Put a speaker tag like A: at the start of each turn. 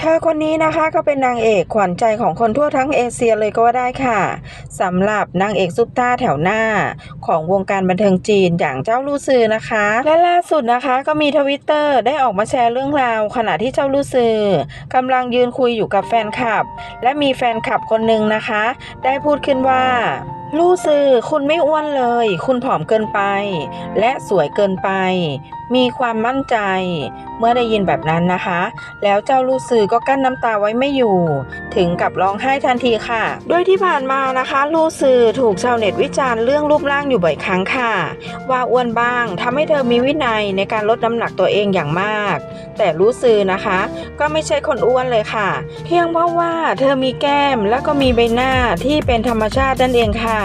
A: เธอคนนี้นะคะก็เป็นนางเอกขวัญใจของคนทั่วทั้งเอเชียเลยก็ว่าได้ค่ะสำหรับนางเอกซุปตาแถวหน้า ของวงการบันเทิงจีนอย่างเจ้าลู่ซือนะคะ และล่าสุดนะคะก็มีทวิตเตอร์ได้ออกมาแชร์เรื่องราว ขณะที่เจ้าลู่ซือกำลังยืนคุยอยู่กับแฟนคลับ และมีแฟนคลับคนหนึ่งนะคะ ได้พูดขึ้นว่าลู่ซือคุณไม่อ้วนเลย คุณผอมเกินไป และสวยเกินไป มีความมั่นใจ เมื่อได้ยินแบบนั้นนะคะ แล้วเจ้าลูซือก็กั้นน้ำตาไว้ไม่อยู่ ถึงกับร้องไห้ทันทีค่ะ โดยที่ผ่านมานะคะ ลูซือถูกชาวเน็ตวิจารณ์เรื่องรูปร่างอยู่บ่อยครั้งค่ะ ว่าอ้วนบ้างทำให้เธอมีวินัยในการลดน้ำหนักตัวเองอย่างมาก แต่ลูซือนะคะ ก็ไม่ใช่คนอ้วนเลยค่ะ เพียงเพราะว่าเธอมีแก้มและก็มีใบหน้าที่เป็นธรรมชาตินั่นเองค่ะ